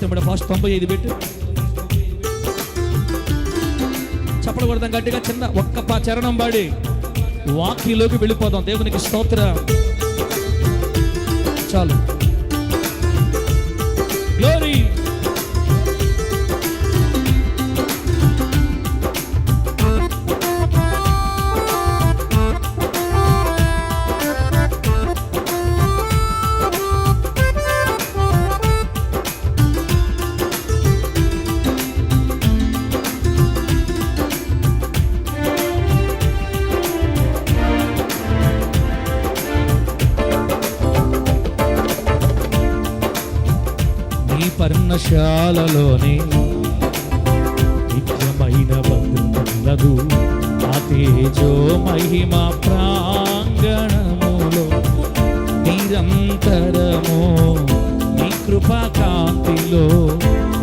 తొంభై ఫాస్ట్ తొంభై ఐదు పెట్టు. చప్పలు కొడదాం గట్టిగా చిన్న ఒక్క పా చరణం పాడి. వాక్యలోకి వెళ్ళిపోదాం. దేవునికి స్తోత్ర. చాలు. గ్లోరీ పర్ణశాలలోనే నిత్యమైన బంధువులదు ఆ తేజో మహిమ ప్రాంగణములో నిరంతరము నీ కృపా కాంతిలో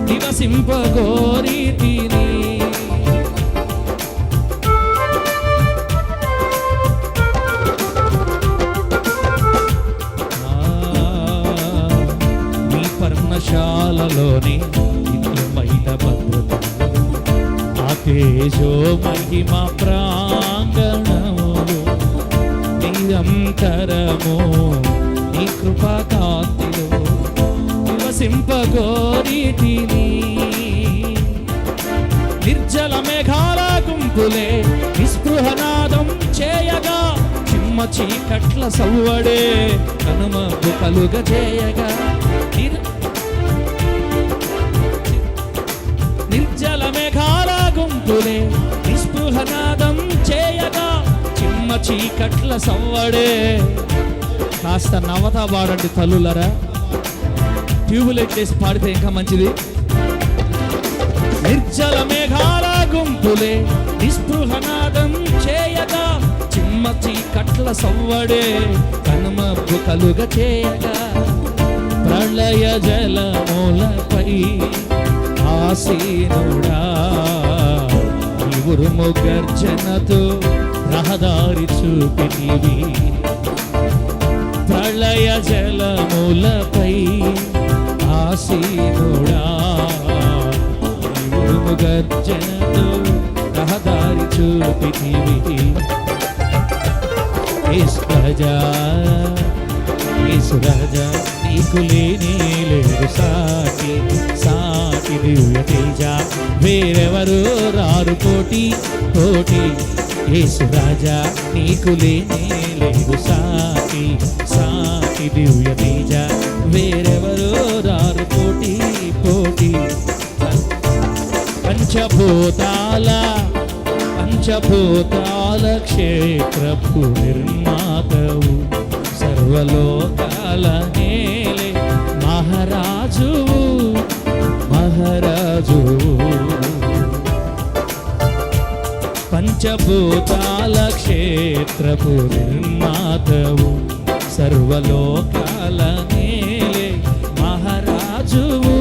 నివసింపగోరి తిని పర్ణశాలలోని నిత్యమైన భద్రత. ఆ తేజో మహిమ ప్రాంగణము నిరంతరము నీ కృపా కాంతిలో నివసింపగోరీతిని నిర్జల మేఘాల గుంపులే నిస్పృహనాదం చేయగా చిమ్మ చీకట్ల సవ్వడే కనుమ కలుగ చేయగా గుంపులే నిస్పృహనాదం చేయగా చిమ్మ చీకట్ల సవ్వడే. కాస్త నవత పాడండి తల్లులరా. ట్యూబులైట్ చేసి పాడితే ఇంకా మంచిది. నిర్జల మేఘాల గుంపులే నిస్పృహనాదం చేయగా చిమ్మ చీకట్ల సవ్వడే. కనుమబ్బు కలుగ చేయగా ప్రళయ జలమూలపై ఆసీనుడా. ఉరుము గర్జనతో రహదారి చూపినివి. ప్రళయ జలములపై ఆసీనుడా ఉరుము గర్జనతో రహదారి చూపినివి. యేసు రాజా నీకు లేని లేదు సాకి సాటి దివ్య తేజ. వేరెవరు రారు కోటి కోటి. యేసు రాజా నీకు లేనే లేదు సాకి సాకి. దివ్య తేజ. వేరెవరు రారు కోటి కోటి. పంచభూతాల పంచభూతాల క్షేత్రపు నిర్మాతవు. సర్వలోకాల నేలే మహారాజు మహారాజు. పంచభూతాల క్షేత్రపు నిర్మాతవు సర్వలోకాల నేలే మహారాజువు.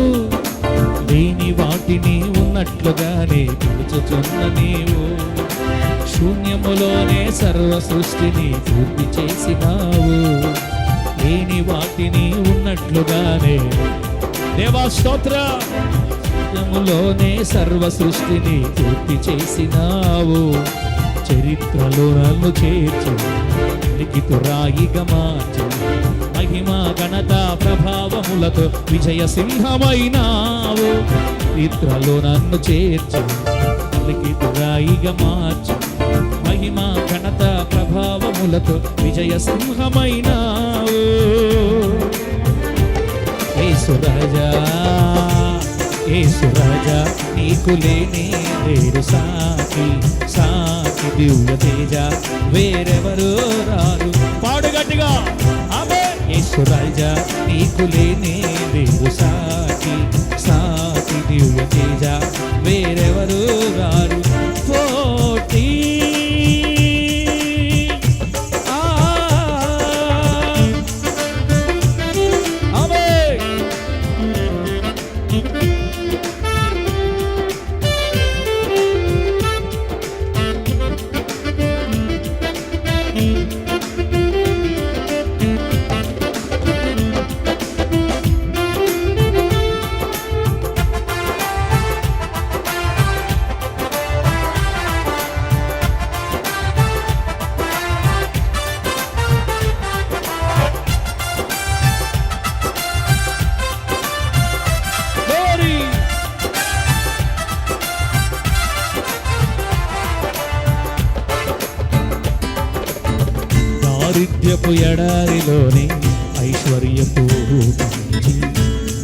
దీని వాటిని ఉన్నట్లుగానే పిలుచుచున్న నీవు శూన్యములోనే సర్వ సృష్టిని పూర్తి చేసినావు. లేని వాటిని ఉన్నట్లుగానే దేవా స్తోత్ర. లోనే సర్వ సృష్టిని పూర్తి చేసినావు. చరిత్రలో నన్ను చేర్చు. లిఖితు రాయిగా మార్చు. మహిమ ఘనత ప్రభావములతో విజయ సింహమైనావు. చరిత్రలో నన్ను చేర్చు. లిఖితు రాయిగా మార్చు. మహిమ ఘనత ప్రభావములతో విజయ సింహమైనావు. యేసు రాజా నీకు లేని వేరు సాకి సాకి దివ్య తేజ. వేరెవరు రారు. పాడు గట్టిగా. ఆమె నీకు లేని వేరు సాకి సాకి దివ్య తేజ. వేరెవరు రారు. దారిద్ర్యపు ఎడారిలోని ఐశ్వర్యపు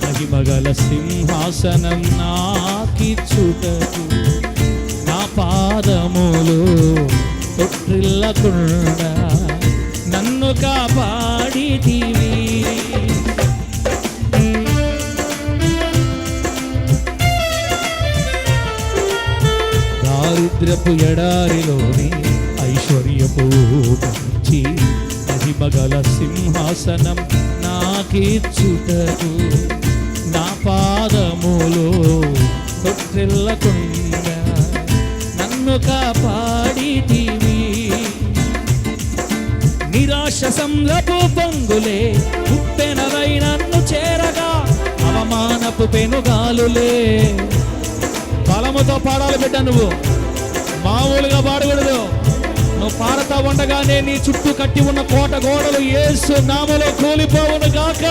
మహిమగల సింహాసనం నాకిచ్చుటకు నా పాదములు తొట్టిల్లకుండా నన్ను కాపాడితివి. దారిద్రపు ఎడారిలోని ఐశ్వర్యపు పంచి మహిమగల సింహాసనం నాకీర్చుటకు నా పాదములో తొట్టిల్లకుండా నన్ను కాపాడితివి. నిరాశ సంలపు పొంగులే ఉప్పెనవై నన్ను చేరగా అవమానపు పెనుగాలులే. బలముతో పాడాలి బిడ్డ నువ్వు. మామూలుగా పాడకూడదు. నువ్వు పాడతా ఉండగానే నీ చుట్టూ కట్టి ఉన్న కోట గోడలు ఏసు నామలో కూలిపోవును గాక.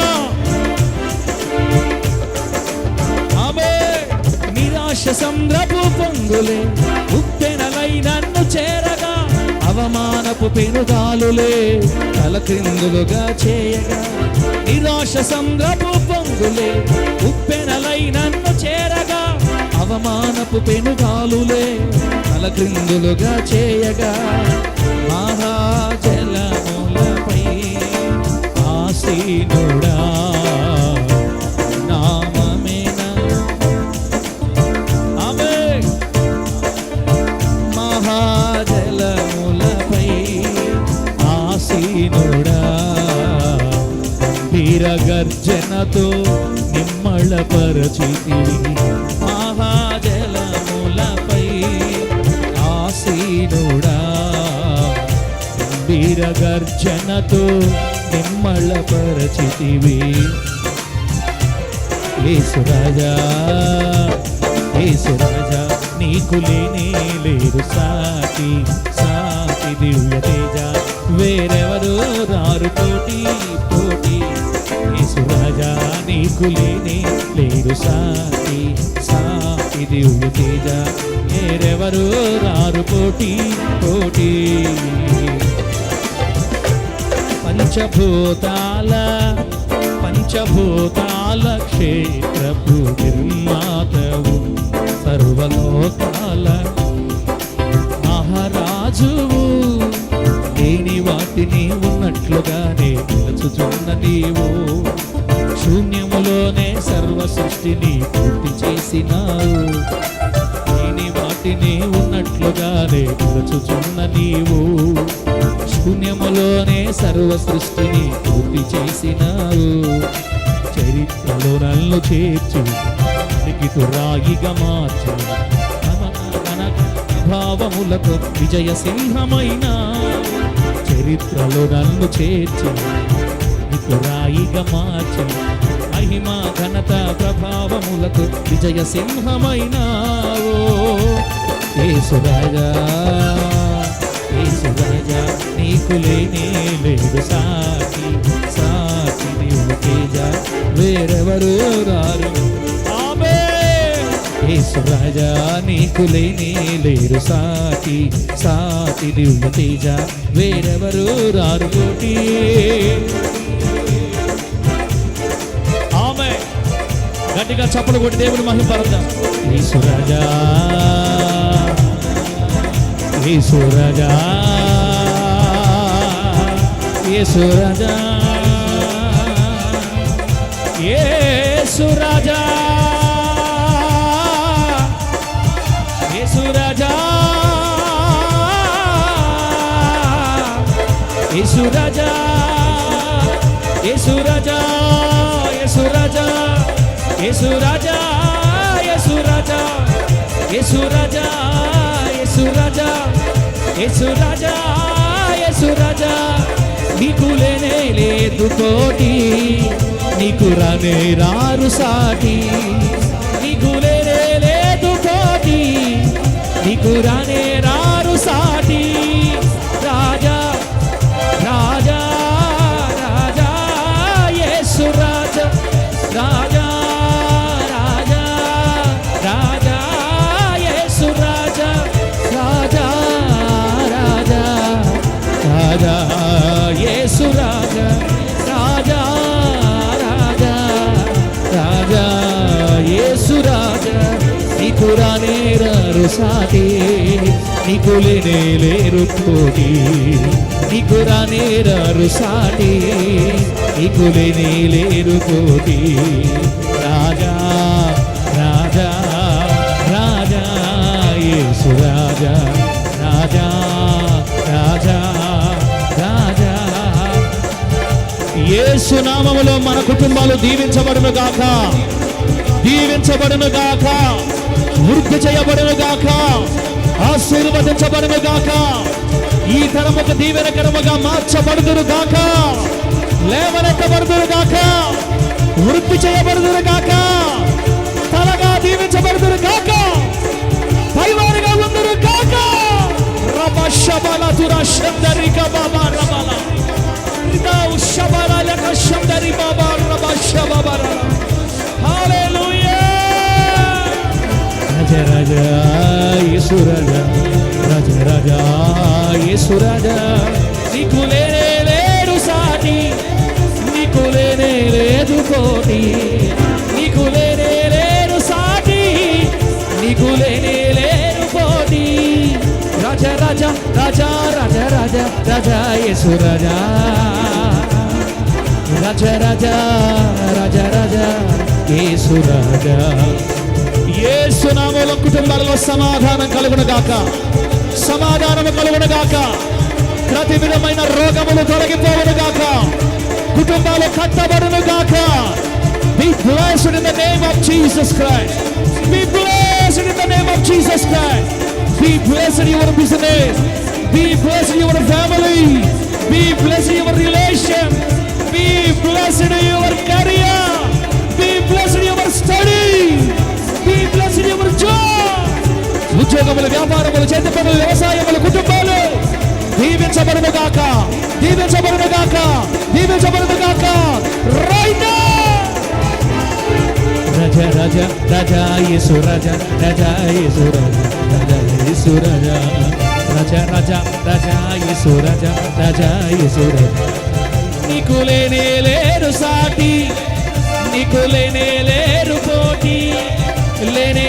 ఆమె నిరాశ సంద్రపు పొంగులే ఉత్తెనలై నన్ను చేరగా అవమానపు పెనుగాలులే తలక్రిందులుగా చేయగా. నిరాశ సంద్రపు పొంగులే ఉప్పెనలై నన్ను చేరగా అవమానపు పెనుగాలులే తల క్రిందులుగా చేయగా మహాజలములపై ఆసీనుడా నామేనా వీరగర్జనతో నిమ్మళ పరచితి గంభీర గర్జనతో వీరగర్జనతో నిమ్మళపరచితివి ఏసురాజా ఏసురాజా నీకు లేనే లేరు సాటి సాటి దివ్య తేజ. వేరెవరు రారు పోటీ పోటీ ఏసురాజా నీకు లేనే లేరు సాటి సాటి దివ్య తేజ. వేరెవరు రారు పోటీ పోటీ. పంచభూతాల పంచభూతాల క్షేత్రపు నిర్మాతవు సర్వలోకాల మహారాజువు. లేని వాటిని ఉన్నట్లుగానే నిలుచుచున్న నీవు. శూన్యములోనే సర్వ సృష్టిని పూర్తి చేసినావు. ఉన్నట్లుగానే నిలుచుచున్న నీవు. శూన్యములోనే సర్వ సృష్టిని పూర్తి చేసినావు. చరిత్రలో నన్ను చేర్చు అడిగితు రాయిగా మార్చు భావములతో విజయ సింహమైన చరిత్రలో నన్ను చేర్చి నీకు రాయిగా మార్చి మహిమా ఘనత ప్రభావములకు విజయ సింహమైనావో ఏసురాజా ఏసురాజా నీకు లేనే లేదు సాకి సాకి నీవు తేజ. వేరెవరు రారు? ఆమె ఏసురాజా నీకు లేనే లేరు సాకి సాకి నీవు తేజ. వేరెవరు రారు కోటి ఆమె గట్టిగా చప్పలు కొట్టి దేవుని మహిమ మహిమపడదాం ఈశ్వరాజా ఈశ్వరాజా ఈశ్వరాజా ఈశ్వరాజా ఈశ్వరాజా ఈశ్వరాజా ఈశ్వరాజా ఈశ్వరాజా ఈశ్వరాజా ఈశ్వరాజా ఈశ్వరాజా ఈశ్వరాజా ఈశ్వరాజా ఈశ్వరాజా నీకు లేనే లేదు కోటి నీకు రానే రారు సాటి నీకు లేనే లేదు కోటి నీకు రానే రారు సాటి. నీకు లేరు తోటి నీకు రానేరారు సాటి నీకు లేరు తోటి. రాజా రాజా రాజా యేసు రాజా రాజా రాజా రాజా. యేసు నామములో మన కుటుంబాలు దీవించబడును గాక. దీవించబడును గాక. వృద్ధి చేయబడును గాక. ఆశీర్వదించబడును గాక. ఈ తరం తరముకు దీవెనకరముగా మార్చబడుదురు గాక. లేవనెత్తబడుదురు గాక. వృద్ధి చేయబడుదురు గాక. తలగా దీవించబడుదురు గాక. పైవారిగా ఉందరు గాక. రమశబల శబల తుర శందరిక బాబా రబల శబల లక శందరి బాబా రమశబల శబబర హల్లెలూయా రాజ రాజ యేసు రాజ రాజ రాజ యేసు రాజ నీకు లేనే లేడు సాటి నీకు లేనే లేదు కోటి. నీకు లేనే లేడు సాటి నీకు లేనే లేరు కోటి. రాజ రాజ రాజా రాజ రాజ రాజా యేసు రాజా రాజ రాజా రాజ రాజా యేసునామంలో కుటుంబాలలో సమాధానం కలుగును గాక. సమాధానం కలుగును గాక. ప్రతి విధమైన రోగములు తొలగిపోవును గాక. కుటుంబాలు కట్టబడును గాక. Be blessed in the name of Jesus Christ be blessed in the name of Jesus Christ be blessed your business be blessed your family be blessed your relation be blessed your career ఉద్యోగములు వ్యాపారములు చేతి పనులు వ్యవసాయములు కుటుంబాలు దీవించబడును గాక. దీవించబడును గాక. దీవించబడును గాక. Right రాజా రాజా రాజా యేసు రాజా రాజా యేసు రాజా రాజా యేసు రాజా. రాజా రాజా రాజా యేసు రాజా రాజా యేసు రాజా. నీకు లేనే లేరు సాటి నీకు లేనే లేరు పోటీ లేనే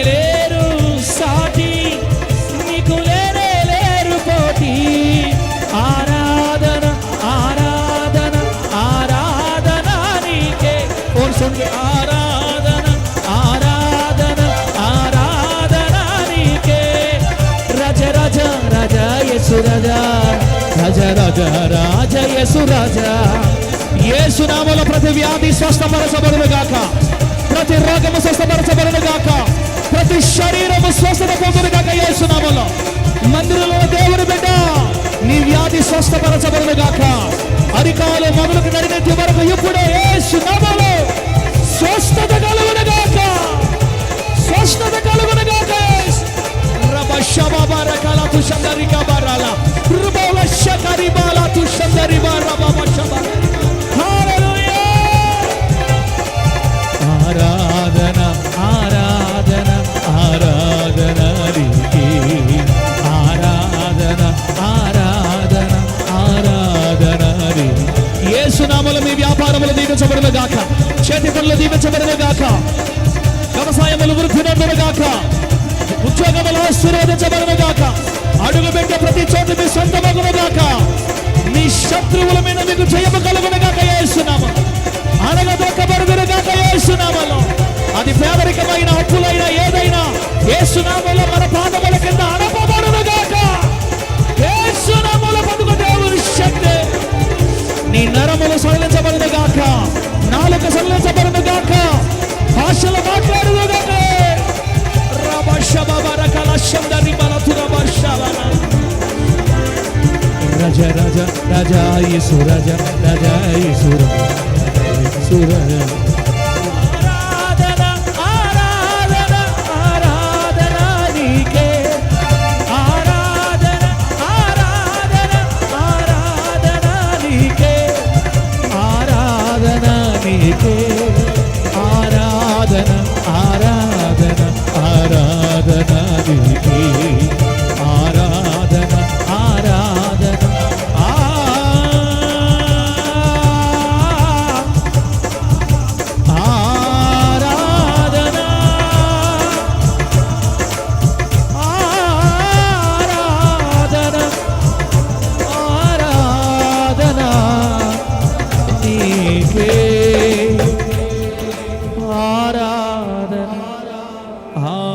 ఓన్ ఆరాధన ఆరాధన ఆరాధన నీకే. రజ రజ రజ యేసు రజ రజ రజ రాజ యేసు రజ. యేసు నామములో ప్రతి వ్యాధి స్వస్థపరచబడును గాక. ప్రతి రోగము స్వస్థపరచబడును గాక. ప్రతి శరీరము స్వస్థత పొందును గాక యేసు నామములో మందిరంలో దేవుని బిడ్డ నీ వ్యాధి స్వస్థపరచబడును గాక. అధికాలు మొదలుకు నడినెత్తి వరకు ఇప్పుడే యేసు నామములో స్వస్థత కలుగునగాక స్వస్థత కలుగునగాక గాక. రబ శబబర కల రుబవశ కరిబాల తుషందరి బార హల్లెలూయా ఆరాధన ఆరాధన ఆరాధన నీకే. ఆరాధన ఆరాధన ఆరాధన నీకే. యేసు నామములో మీ వ్యాపారములు దీవించబడును గాక. చేతి పనులు దీవించబడిన గాక. వ్యవసాయములు వృద్ధి నొందును గాక. ఉద్యోగములు ఆశీర్వదించబడిన గాక. అడుగు పెట్టే ప్రతి చోటు మీ సొంతమగును గాక. మీ శత్రువుల మీద మీకు జయము కలుగును గాక వేస్తున్నాము అనగదొక్కబడుగును గాక వేస్తున్నామలో అది పేదరికమైన అప్పులైన ఏదైనా యేసునామలో మన పాదముల కింద అనపబడును గాక. యేసునామలో పొందుకు దేవుని శక్తి నీ నరములు సడలించబడిన గాక. నాలుక సడలించబడును గాక భాషలు మాట్లాడును గాక రబషబబరకల శబ్దరి బలతుర బర్షవన రజ రజ రజ యేసు రజ రజ యేసు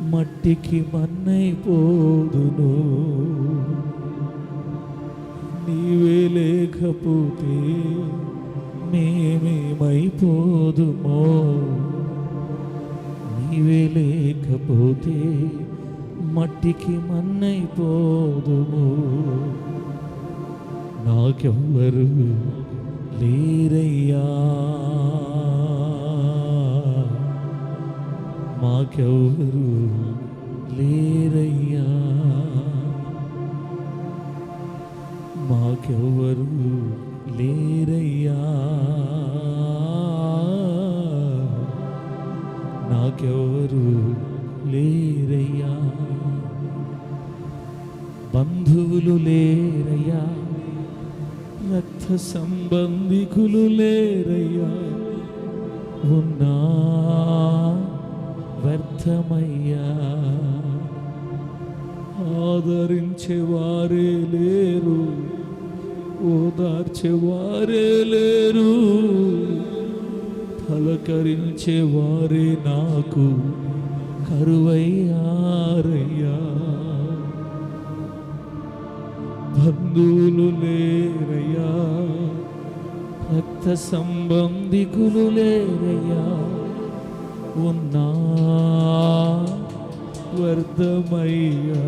మట్టికి మన్నైపోదును నీవే లేకపోతే మేమేమైపోదుమో. నీవే లేకపోతే మట్టికి మన్నైపోదుము నాకెవ్వరు లేరయ్యా. మాకెవరు లేరయ్యా? మాకెవరు లేరయ్యా? నాకెవరు లేరయ్యా? బంధువులు లేరయ్యా? రక్త సంబంధికులు లేరయ్యా? ఉన్నా వ్యర్థమయ్యా ఆదరించే వారే లేరు ఓదార్చే వారే లేరు పలకరించే వారే నాకు. వ్యర్థమయ్యా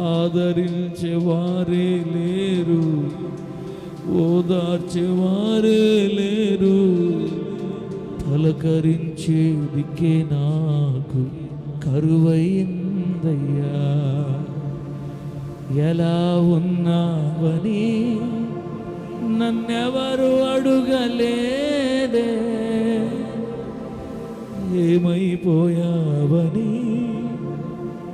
ఆదరించే వారే లేరు ఓదార్చే వారే లేరు. పలకరించే దిక్కే నాకు కరువైందయ్యా. ఎలా ఉన్నావని నన్నెవరు అడుగలేదే. ఏమైపోయావని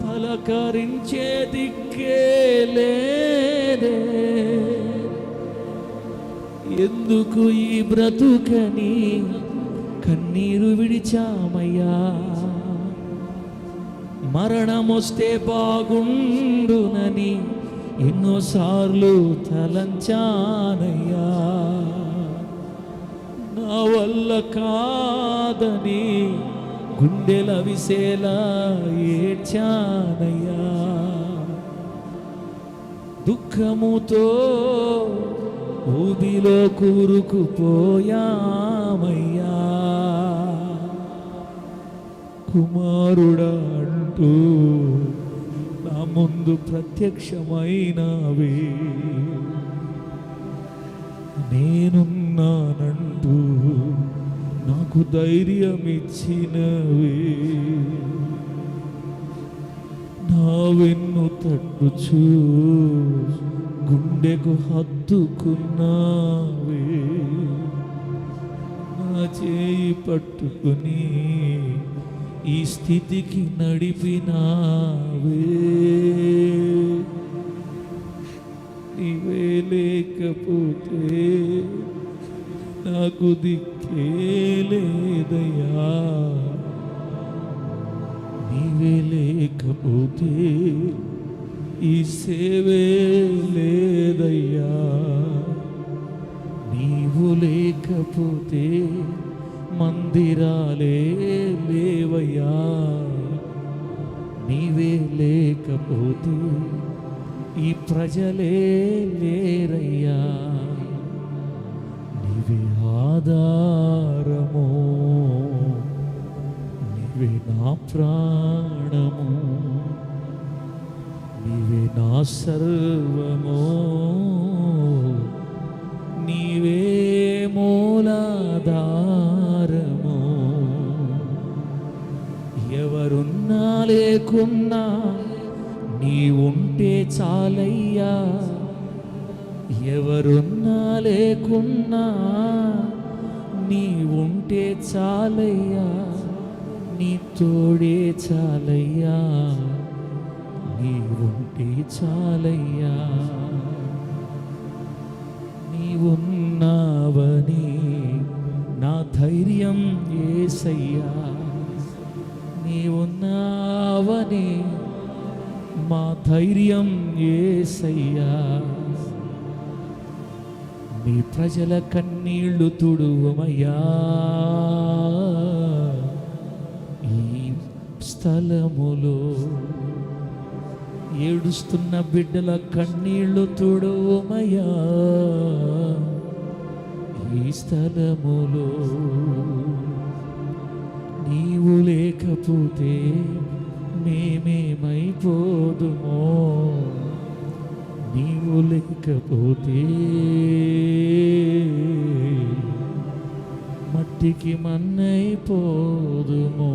పలకరించే దిక్కే లేదే. ఎందుకు ఈ బ్రతుకని కన్నీరు విడిచామయ్యా? మరణమొస్తే బాగుండునని ఎన్నోసార్లు తలంచానయ్యా. వల్ల కాదని గుండెల విసేలా ఏడ్చానయ్యా. దుఃఖముతో ఊబిలో కూరుకుపోయామయ్యా. కుమారుడా అంటూ నా ముందు ప్రత్యక్షమైనవే. ఉన్నానంటూ నాకు ధైర్యం ఇచ్చినవే నా వెన్ను తట్టుచు గుండెకు హత్తుకున్నావే. నా చేయి పట్టుకుని ఈ స్థితికి నడిపినావే. నీవే లేకపోతే నాకు దిక్కేలేదయ్యా. నీవే లేకపోతే ఈ సేవే లేదయ్యా. నీవు లేకపోతే మందిరాలే లేవయ్యా. నీవే లేకపోతే ఈ ప్రజలే లేరయ్యా. నీవే ఆధారము నీవే నా ప్రాణము నీవే నా సర్వము నీవే మూలాధారము. ఎవరున్నా లేకున్నా నీ ఉంటే చాలయ్యా ఎవరున్నా ఉన్నా లేకున్నా నీ ఉంటే చాలయ్యా నీ తోడే చాలయ్యా నీ ఉంటే చాలయ్యా. నీ ఉన్నావని నా ధైర్యం ఏసయ్యా. నీ ఉన్నావని మా ధైర్యం ఏసయ్యా. ప్రజల కన్నీళ్ళు తుడువమయ్యా. ఈ స్థలములో ఏడుస్తున్న బిడ్డల కన్నీళ్ళు తుడువమయ్యా. ఈ స్థలములో నీవు లేకపోతే మేమేమైపోదుమో. లేకపోతే మట్టికి మన్నైపోదుమో.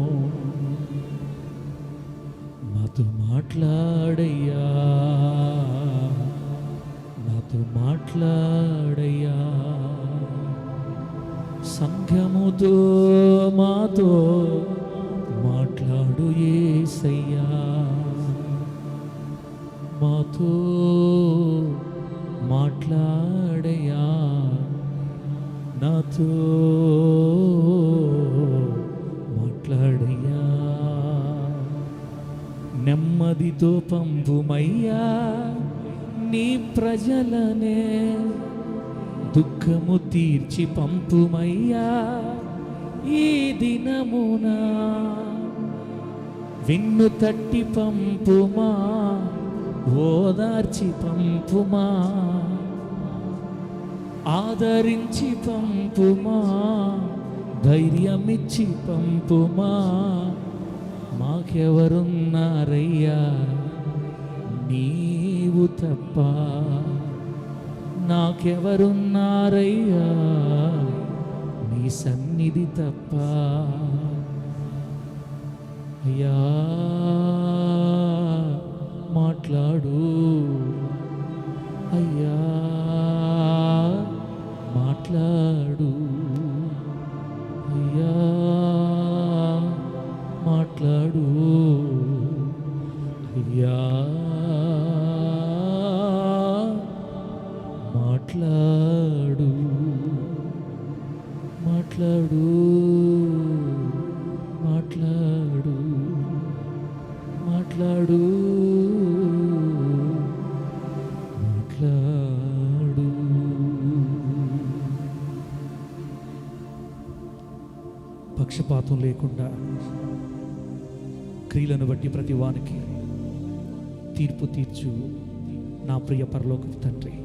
నాతో మాట్లాడయ్యా. నాతో మాట్లాడయ్యా. సంఘముతో మాతో మాట్లాడు ఏసయ్యా. మాతో అయ్యా నీ ప్రజలనే దుఃఖము తీర్చి పంపుమయ్యా. ఈ దినమున విన్ను తట్టి పంపుమా ఓదార్చి పంపుమా. ఆదరించి పంపుమా ధైర్యమిచ్చి పంపుమా. మాకెవరున్నారయ్యా? నీవు తప్ప నాకెవరున్నారయ్యా? నీ సన్నిధి తప్ప. అయ్యా మాట్లాడు. అయ్యా క్రియలను ప్రతి వానికి తీర్పు తీర్చు నా ప్రియ పరలోకపు తండ్రి.